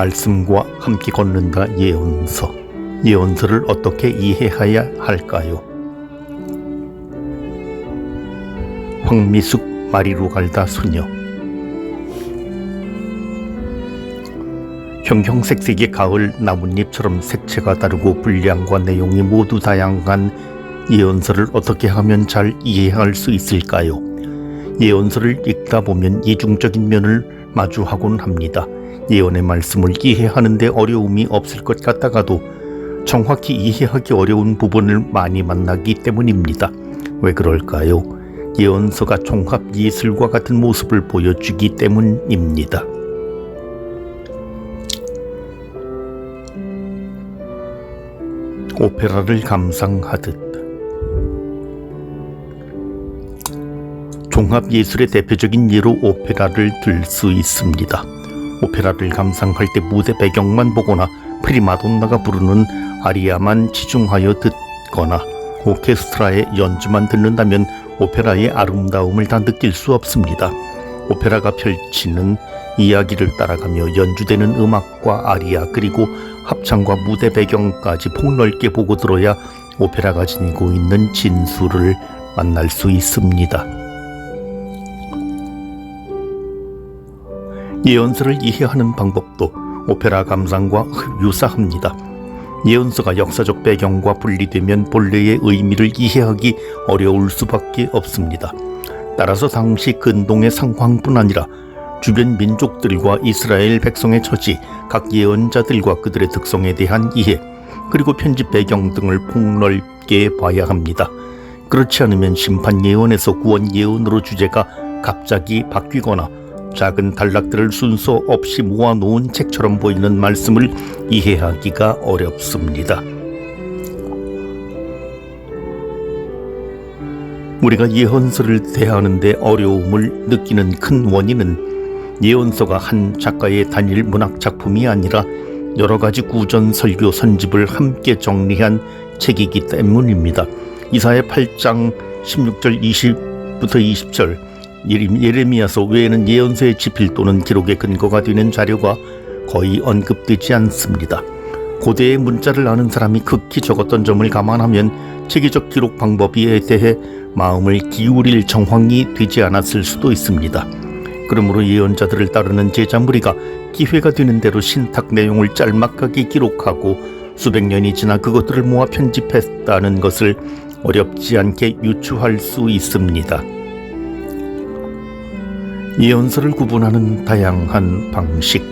말씀과 함께 걷는다 예언서. 예언서를 어떻게 이해해야 할까요? 황미숙 마리로 갈다 소녀 형형색색의 가을 나뭇잎처럼 색채가 다르고 분량과 내용이 모두 다양한 예언서를 어떻게 하면 잘 이해할 수 있을까요? 예언서를 읽다 보면 이중적인 면을 마주하곤 합니다. 예언의 말씀을 이해하는데 어려움이 없을 것 같다가도 정확히 이해하기 어려운 부분을 많이 만나기 때문입니다. 왜 그럴까요? 예언서가 종합 예술과 같은 모습을 보여주기 때문입니다. 오페라를 감상하듯 종합 예술의 대표적인 예로 오페라를 들 수 있습니다. 오페라를 감상할 때 무대 배경만 보거나 프리마돈나가 부르는 아리아만 치중하여 듣거나 오케스트라의 연주만 듣는다면 오페라의 아름다움을 다 느낄 수 없습니다. 오페라가 펼치는 이야기를 따라가며 연주되는 음악과 아리아 그리고 합창과 무대 배경까지 폭넓게 보고 들어야 오페라가 지니고 있는 진수를 만날 수 있습니다. 예언서를 이해하는 방법도 오페라 감상과 유사합니다. 예언서가 역사적 배경과 분리되면 본래의 의미를 이해하기 어려울 수밖에 없습니다. 따라서 당시 근동의 상황뿐 아니라 주변 민족들과 이스라엘 백성의 처지, 각 예언자들과 그들의 특성에 대한 이해, 그리고 편집 배경 등을 폭넓게 봐야 합니다. 그렇지 않으면 심판 예언에서 구원 예언으로 주제가 갑자기 바뀌거나 작은 단락들을 순서 없이 모아놓은 책처럼 보이는 말씀을 이해하기가 어렵습니다. 우리가 예언서를 대하는데 어려움을 느끼는 큰 원인은 예언서가 한 작가의 단일 문학 작품이 아니라 여러 가지 구전 설교 선집을 함께 정리한 책이기 때문입니다. 이사의 8장 16절 20부터 20절 예레미야서 외에는 예언서의 지필 또는 기록의 근거가 되는 자료가 거의 언급되지 않습니다. 고대의 문자를 아는 사람이 극히 적었던 점을 감안하면 체계적 기록 방법에 대해 마음을 기울일 정황이 되지 않았을 수도 있습니다. 그러므로 예언자들을 따르는 제자 무리가 기회가 되는 대로 신탁 내용을 짤막하게 기록하고 수백 년이 지나 그것들을 모아 편집했다는 것을 어렵지 않게 유추할 수 있습니다. 예언서를 구분하는 다양한 방식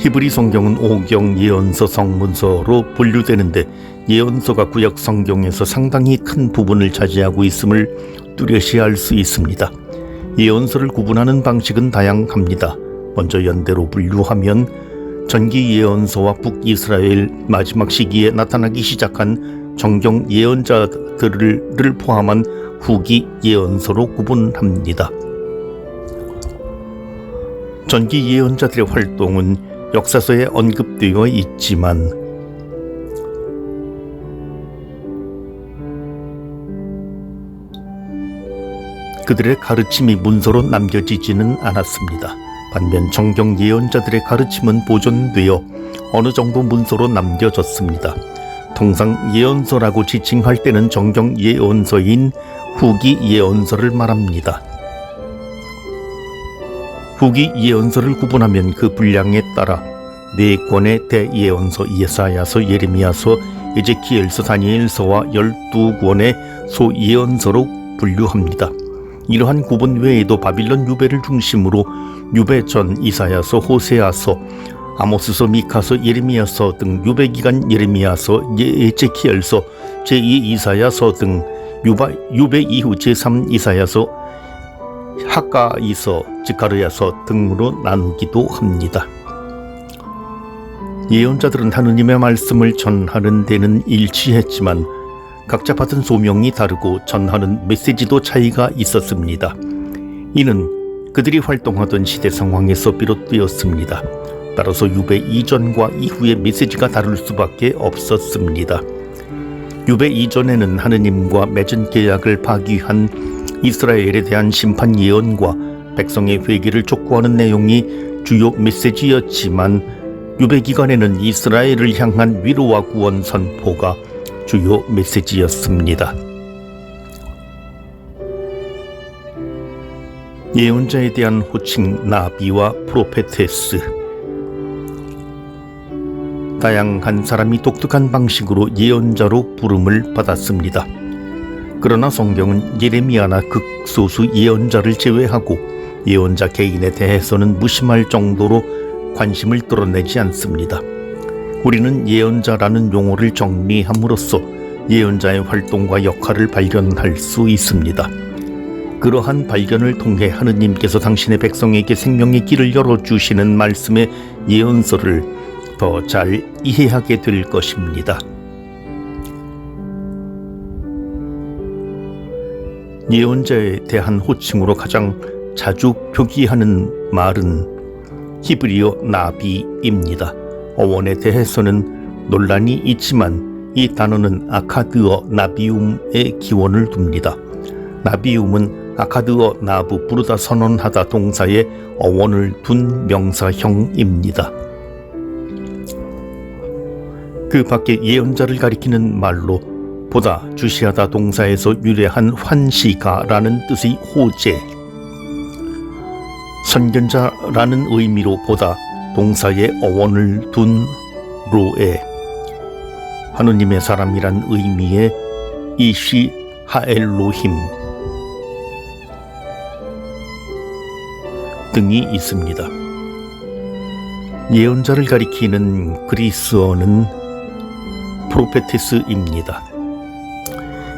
히브리 성경은 오경 예언서 성문서로 분류되는데 예언서가 구약 성경에서 상당히 큰 부분을 차지하고 있음을 뚜렷이 알 수 있습니다. 예언서를 구분하는 방식은 다양합니다. 먼저 연대로 분류하면 전기 예언서와 북이스라엘 마지막 시기에 나타나기 시작한 정경 예언자들을 포함한 후기 예언서로 구분합니다. 전기 예언자들의 활동은 역사서에 언급되어 있지만 그들의 가르침이 문서로 남겨지지는 않았습니다. 반면 정경 예언자들의 가르침은 보존되어 어느 정도 문서로 남겨졌습니다. 통상 예언서라고 지칭할 때는 정경 예언서인 후기 예언서를 말합니다. 후기 예언서를 구분하면 그 분량에 따라 네 권의 대예언서 예사야서 예레미야서 에제키엘서 다니엘서와 열두 권의 소예언서로 분류합니다. 이러한 구분 외에도 바빌론 유배를 중심으로 유배 전 이사야서 호세아서 아모스서 미카서 예레미야서 등 유배 기간 예레미야서 에제키엘서 제2 이사야서 등 유바, 유배 이후 제3 이사야서 하가이서 지카르야서 등으로 나누기도 합니다. 예언자들은 하느님의 말씀을 전하는 데는 일치했지만 각자 받은 소명이 다르고 전하는 메시지도 차이가 있었습니다. 이는 그들이 활동하던 시대 상황에서 비롯되었습니다. 따라서 유배 이전과 이후의 메시지가 다를 수밖에 없었습니다. 유배 이전에는 하느님과 맺은 계약을 파기한 이스라엘에 대한 심판 예언과 백성의 회개를 촉구하는 내용이 주요 메시지였지만 유배 기간에는 이스라엘을 향한 위로와 구원 선포가 주요 메시지였습니다. 예언자에 대한 호칭 나비와 프로페테스 다양한 사람이 독특한 방식으로 예언자로 부름을 받았습니다. 그러나 성경은 예레미야나 극소수 예언자를 제외하고 예언자 개인에 대해서는 무심할 정도로 관심을 드러내지 않습니다. 우리는 예언자라는 용어를 정리함으로써 예언자의 활동과 역할을 발견할 수 있습니다. 그러한 발견을 통해 하느님께서 당신의 백성에게 생명의 길을 열어주시는 말씀의 예언서를 더 잘 이해하게 될 것입니다. 예언자에 대한 호칭으로 가장 자주 표기하는 말은 히브리어 나비입니다. 어원에 대해서는 논란이 있지만 이 단어는 아카드어 나비움의 기원을 둡니다. 나비움은 아카드어 나부 부르다 선언하다 동사의 어원을 둔 명사형입니다. 그 밖에 예언자를 가리키는 말로 보다 주시하다 동사에서 유래한 환시가라는 뜻의 호재 선견자라는 의미로 보다 동사의 어원을 둔 로에 하느님의 사람이란 의미의 이시 하엘로힘 등이 있습니다. 예언자를 가리키는 그리스어는 프로페티스입니다.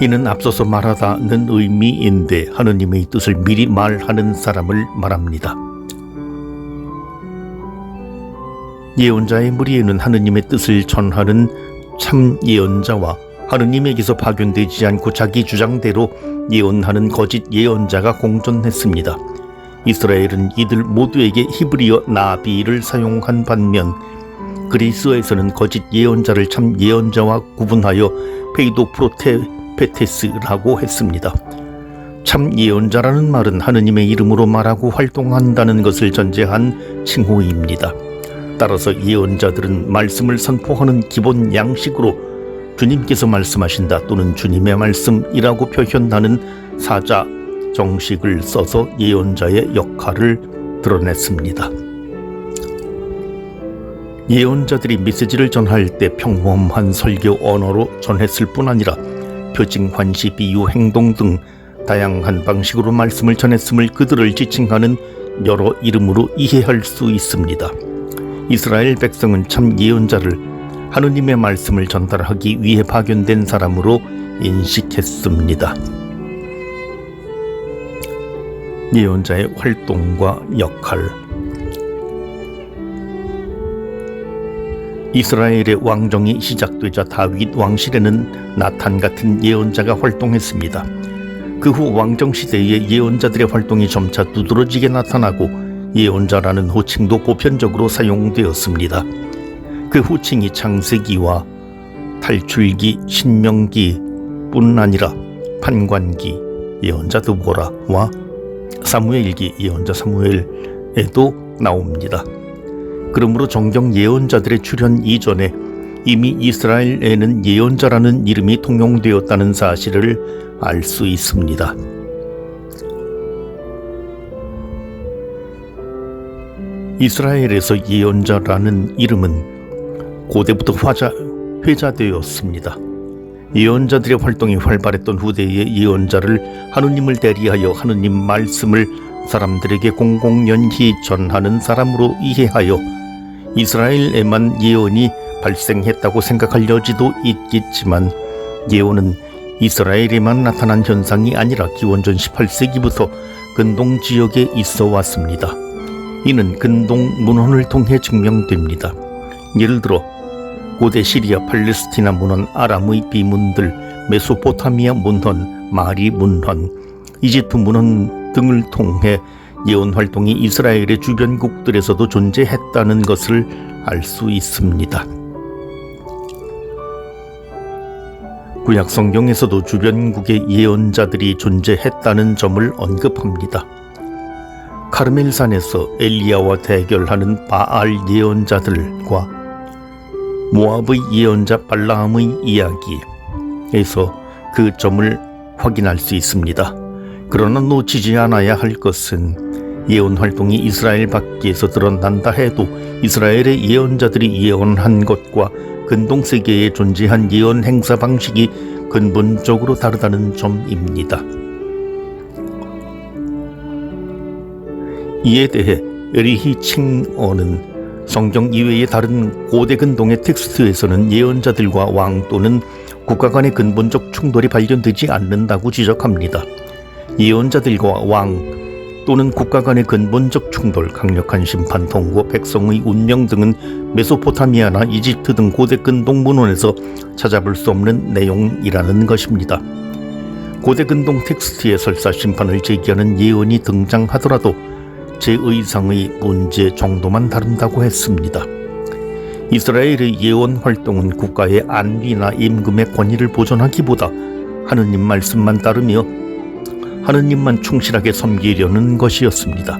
이는 앞서서 말하다는 의미인데 하느님의 뜻을 미리 말하는 사람을 말합니다. 예언자의 무리에는 하느님의 뜻을 전하는 참 예언자와 하느님에게서 파견되지 않고 자기 주장대로 예언하는 거짓 예언자가 공존했습니다. 이스라엘은 이들 모두에게 히브리어 나비를 사용한 반면 그리스어에서는 거짓 예언자를 참 예언자와 구분하여 페이도 프로테페테스라고 했습니다. 참 예언자라는 말은 하느님의 이름으로 말하고 활동한다는 것을 전제한 칭호입니다. 따라서 예언자들은 말씀을 선포하는 기본 양식으로 주님께서 말씀하신다 또는 주님의 말씀이라고 표현하는 사자 정식을 써서 예언자의 역할을 드러냈습니다. 예언자들이 메시지를 전할 때 평범한 설교 언어로 전했을 뿐 아니라 표징, 환시, 비유, 행동 등 다양한 방식으로 말씀을 전했음을 그들을 지칭하는 여러 이름으로 이해할 수 있습니다. 이스라엘 백성은 참 예언자를 하느님의 말씀을 전달하기 위해 파견된 사람으로 인식했습니다. 예언자의 활동과 역할 이스라엘의 왕정이 시작되자 다윗 왕실에는 나탄 같은 예언자가 활동했습니다. 그 후 왕정 시대의 예언자들의 활동이 점차 두드러지게 나타나고 예언자라는 호칭도 보편적으로 사용되었습니다. 그 호칭이 창세기와 탈출기, 신명기 뿐 아니라 판관기, 예언자 드보라와 사무엘기, 예언자 사무엘에도 나옵니다. 그러므로 정경 예언자들의 출현 이전에 이미 이스라엘에는 예언자라는 이름이 통용되었다는 사실을 알 수 있습니다. 이스라엘에서 예언자라는 이름은 고대부터 화자, 회자되었습니다. 예언자들의 활동이 활발했던 후대의 예언자를 하느님을 대리하여 하느님 말씀을 사람들에게 공공연히 전하는 사람으로 이해하여 이스라엘에만 예언이 발생했다고 생각할 여지도 있겠지만 예언은 이스라엘에만 나타난 현상이 아니라 기원전 18세기부터 근동 지역에 있어 왔습니다. 이는 근동 문헌을 통해 증명됩니다. 예를 들어 고대 시리아 팔레스티나 문헌 아람의 비문들 메소포타미아 문헌 마리 문헌 이집트 문헌 등을 통해 예언 활동이 이스라엘의 주변국들에서도 존재했다는 것을 알 수 있습니다. 구약 성경에서도 주변국의 예언자들이 존재했다는 점을 언급합니다. 카르멜산에서 엘리야와 대결하는 바알 예언자들과 모압의 예언자 발라함의 이야기에서 그 점을 확인할 수 있습니다. 그러나 놓치지 않아야 할 것은 예언 활동이 이스라엘 밖에서 드러난다 해도 이스라엘의 예언자들이 예언한 것과 근동 세계에 존재한 예언 행사 방식이 근본적으로 다르다는 점입니다. 이에 대해 에리히 칭어는 성경 이외의 다른 고대 근동의 텍스트에서는 예언자들과 왕 또는 국가 간의 근본적 충돌이 발견되지 않는다고 지적합니다. 예언자들과 왕 또는 국가 간의 근본적 충돌, 강력한 심판 통고, 백성의 운명 등은 메소포타미아나 이집트 등 고대 근 동 문헌에서 찾아볼 수 없는 내용이라는 것입니다. 고대 근동 텍스트에 설사 심판을 제기하는 예언이 등장하더라도 제 의상의 문제 정도만 다룬다고 했습니다. 이스라엘의 예언 활동은 국가의 안위나 임금의 권위를 보존하기보다 하느님 말씀만 따르며 하느님만 충실하게 섬기려는 것이었습니다.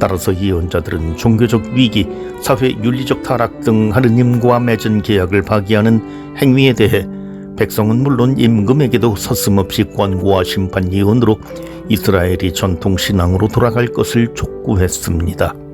따라서 예언자들은 종교적 위기, 사회 윤리적 타락 등 하느님과 맺은 계약을 파기하는 행위에 대해 백성은 물론 임금에게도 서슴없이 권고와 심판 예언으로 이스라엘이 전통 신앙으로 돌아갈 것을 촉구했습니다.